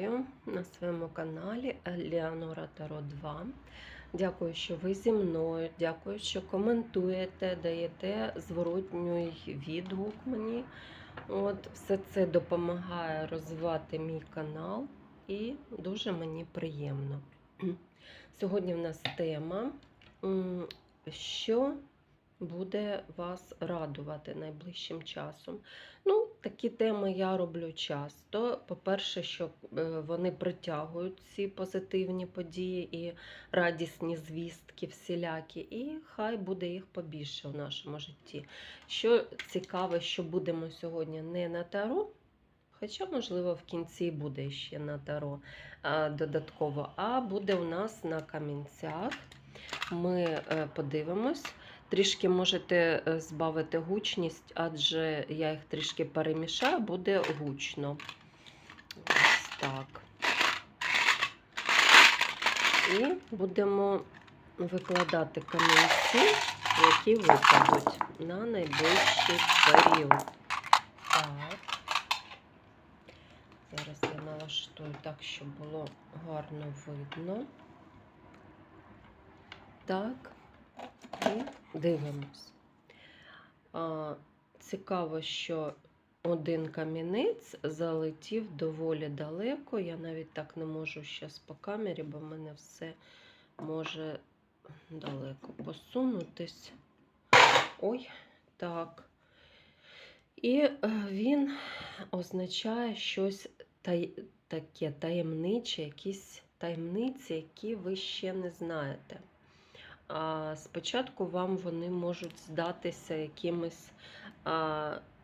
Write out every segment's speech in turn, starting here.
Вітаю на своєму каналі Еліанора Таро 2. Дякую, що ви зі мною. Дякую, що коментуєте, даєте зворотній відгук мені. От, все це допомагає розвивати мій канал і дуже мені приємно. Сьогодні в нас тема, що буде вас радувати найближчим часом. Ну, такі теми я роблю часто. По-перше, що е, вони притягують ці позитивні події і радісні звістки всілякі, і хай буде їх побільше в нашому житті. Що цікаве, що будемо сьогодні не на таро, хоча, можливо, в кінці буде ще на таро додатково, а буде у нас на камінцях. Ми е, подивимось. Трішки можете е, збавити гучність, адже я їх трішки перемішаю, буде гучно. Ось так. І будемо викладати камінці, які випадуть на найближчий період. Так. Зараз я налаштую так, щоб було гарно видно. Так. І дивимось. Цікаво, що один камінець залетів доволі далеко. Я навіть так не можу зараз по камері, бо в мене все може далеко посунутись. Ой, так. І е, він означає щось таке таємниче, якісь таємниці, які ви ще не знаєте. Спочатку вам вони можуть здатися якимись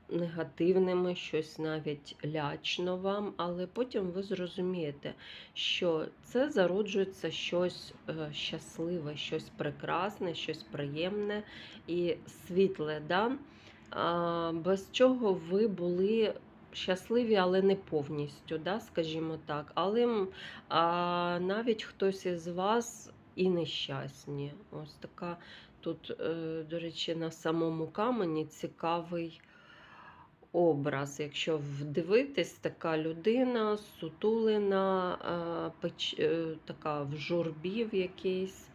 негативними, щось навіть лячно вам, але потім ви зрозумієте, що це зароджується щось е, щасливе, щось прекрасне, щось приємне і світле. Да? Без чого ви були. Щасливі, але не повністю, да, скажімо так. Але а, навіть хтось із вас і нещасні. Ось така тут, е, до речі, на самому камені цікавий образ. Якщо вдивитись, така людина сутулена, е, е, така в журбі в якійсь.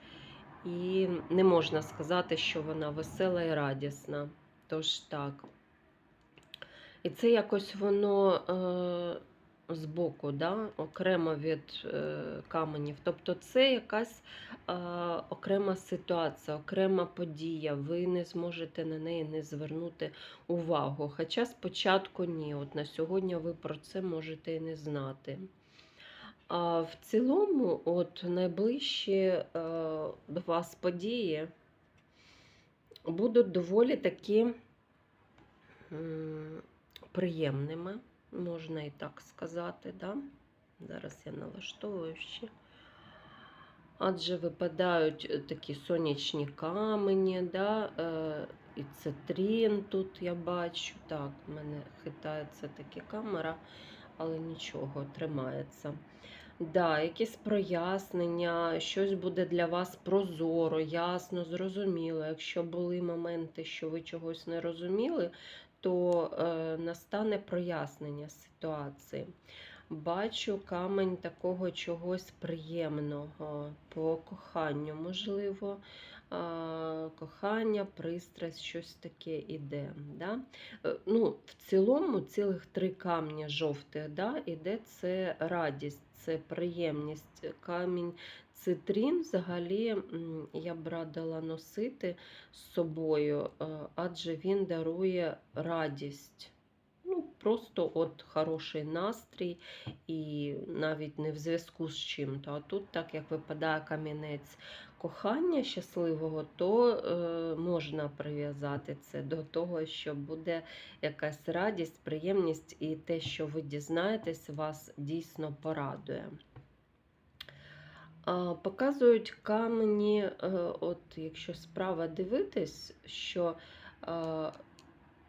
І не можна сказати, що вона весела і радісна. Тож так. І це якось воно збоку, да? окремо від е, каменів. Тобто це якась е, окрема ситуація, окрема подія. Ви не зможете на неї не звернути увагу. Хоча спочатку ні. От на сьогодні ви про це можете і не знати. А в цілому, от найближчі е, до вас події будуть доволі такі приємними, можна і так сказати. Да? Зараз я налаштовую ще. Адже випадають е, такі сонячні камені, да? е, і цитрин тут я бачу. Так, в мене хитається таки камера, але нічого, тримається. Да, якісь прояснення, щось буде для вас прозоро, ясно, зрозуміло. Якщо були моменти, що ви чогось не розуміли, то е, настане прояснення ситуації. Бачу камень такого чогось приємного по коханню, можливо, кохання, пристрасть, щось таке іде. Да? Е, Ну, в цілому цілих три камні жовтих да, іде це радість, це приємність. Камінь цитрин взагалі я б радила носити з собою, е, адже він дарує радість. Ну, просто от хороший настрій, і навіть не в зв'язку з чим-то. А тут, так як випадає камінець кохання щасливого, то е, можна прив'язати це до того, що буде якась радість, приємність, і те, що ви дізнаєтесь, вас дійсно порадує. Е, Показують камені, е, от якщо справа дивитись, що е,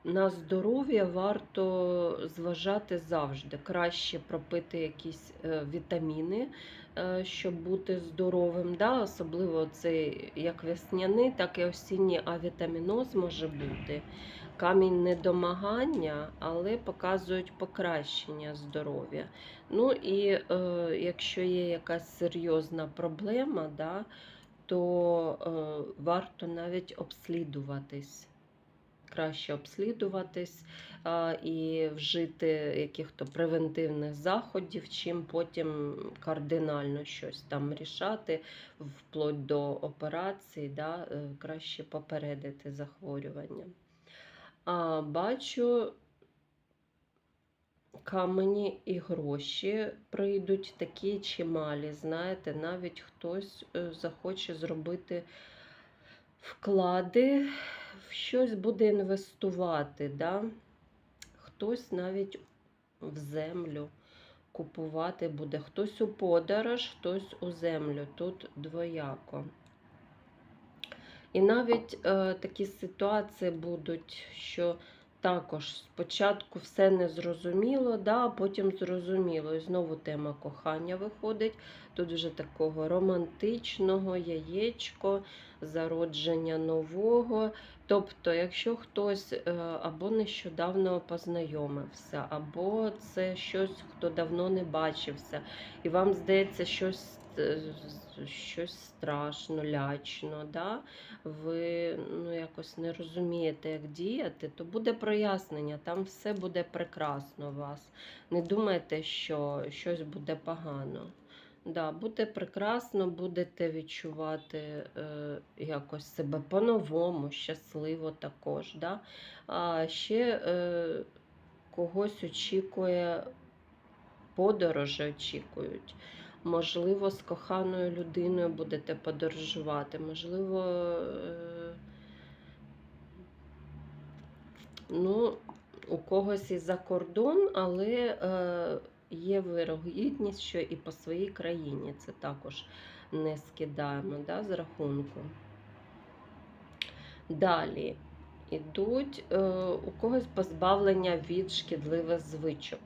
на здоров'я варто зважати завжди. Краще пропити якісь е, вітаміни, е, щоб бути здоровим. Да? Особливо це як весняний, так і осінній авітаміноз може бути. Камінь недомагання, але показують покращення здоров'я. Ну і е, якщо є якась серйозна проблема, да, то е, варто навіть обслідуватись. Краще обслідуватись і вжити яких-то превентивних заходів, чим потім кардинально щось там рішати, вплоть до операції, да, е, краще попередити захворювання. А, бачу, камені і гроші прийдуть такі чималі. Знаєте, навіть хтось е, захоче зробити вклади, щось буде інвестувати. Да? Хтось навіть в землю купувати буде, хтось у подорож, хтось у землю. Тут двояко. І навіть е, такі ситуації будуть, що також спочатку все незрозуміло, да, а потім зрозуміло. І знову тема кохання виходить. Тут вже такого романтичного яєчко, зародження нового. Тобто, якщо хтось е, або нещодавно познайомився, або це щось, хто давно не бачився, і вам здається, щось щось страшно, лячно, да? ви ну, якось не розумієте, як діяти, то буде прояснення, там все буде прекрасно у вас. Не думайте, що щось буде погано. Да, буде прекрасно, будете відчувати е, якось себе по-новому, щасливо також. Да? А ще е, когось очікує, подорожі очікують. Можливо, з коханою людиною будете подорожувати, можливо, е, ну, у когось і за кордон, але е, є вирогідність, що і по своїй країні це також не скидаємо да, з рахунку. Далі йдуть е, у когось позбавлення від шкідливих звичок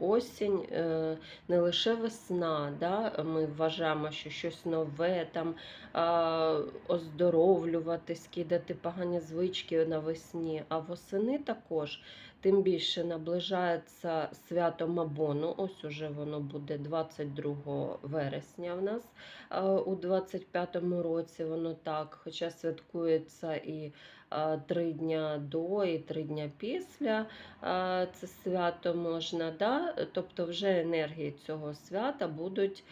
осінь, е, не лише весна. Да? Ми вважаємо, що щось нове, там оздоровлюватись, кидати погані звички навесні, а восени також. Тим більше наближається свято Мабону. Ось уже воно буде 22 вересня в нас у 25-му році. Воно так, хоча святкується і три дня до і три дня після це свято можна. Да? Тобто вже енергії цього свята будуть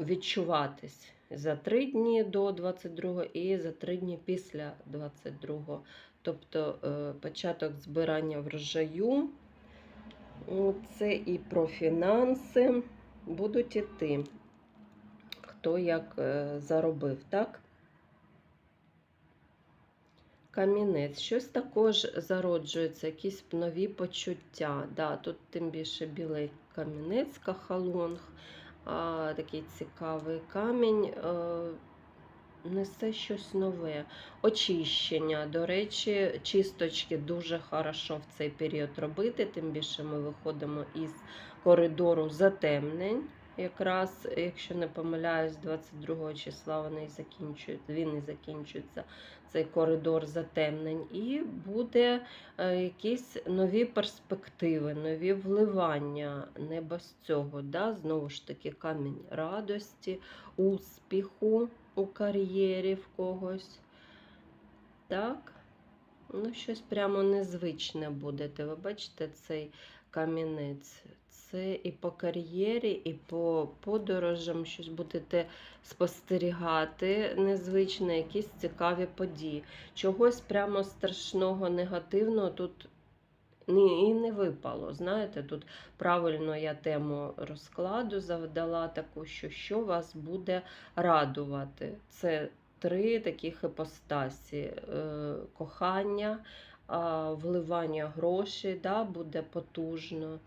відчуватись за три дні до 22 і за три дні після 22. Тобто е, початок збирання врожаю. Це і про фінанси будуть іти, хто як е, заробив, так? Камінець, щось також зароджується, якісь нові почуття. Да, Тут тим більше білий камінець, кахалонг, а, такий цікавий камінь. А, е, несе щось нове. Очищення. До речі, чисточки дуже хорошо в цей період робити, тим більше ми виходимо із коридору затемнень. Якраз, якщо не помиляюсь, 22 числа вони закінчують, він і закінчується цей коридор затемнень, і буде е, якісь нові перспективи, нові вливання не без цього. Да? Знову ж таки, камінь радості, успіху у кар'єрі в когось. Так? Ну, щось прямо незвичне будете. Ви бачите цей камінець. Це і по кар'єрі, і по подорожам щось будете спостерігати незвичне, якісь цікаві події. Чогось прямо страшного, негативного тут і не випало. Знаєте, тут правильно я тему розкладу завдала таку, що що вас буде радувати. Це три таких іпостасі: е, кохання, вливання грошей да, буде потужно.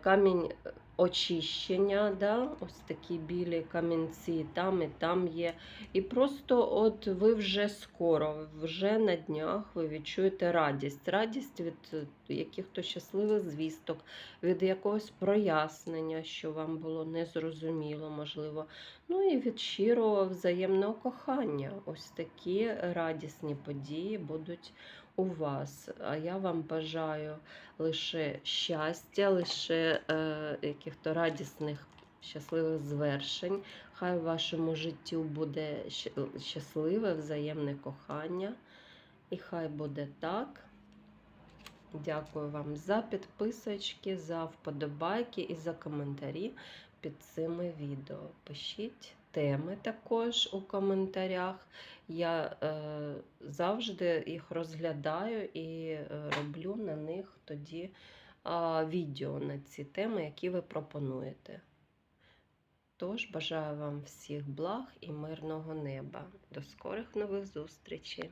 Камінь очищення, да? ось такі білі камінці, там і там є. І просто от ви вже скоро, вже на днях ви відчуєте радість. Радість від е, якихось щасливих звісток, від якогось прояснення, що вам було незрозуміло, можливо. Ну і від щирого взаємного кохання. Ось такі радісні події будуть у вас. А я вам бажаю лише щастя, лише е, яких-то радісних, щасливих звершень. Хай в вашому житті буде щасливе взаємне кохання. І хай буде так. Дякую вам за підписочки, за вподобайки і за коментарі під цими відео. Пишіть теми також у коментарях. Я е, завжди їх розглядаю і е, роблю на них тоді е, відео на ці теми, які ви пропонуєте. Тож бажаю вам всіх благ і мирного неба. До скорих нових зустрічей!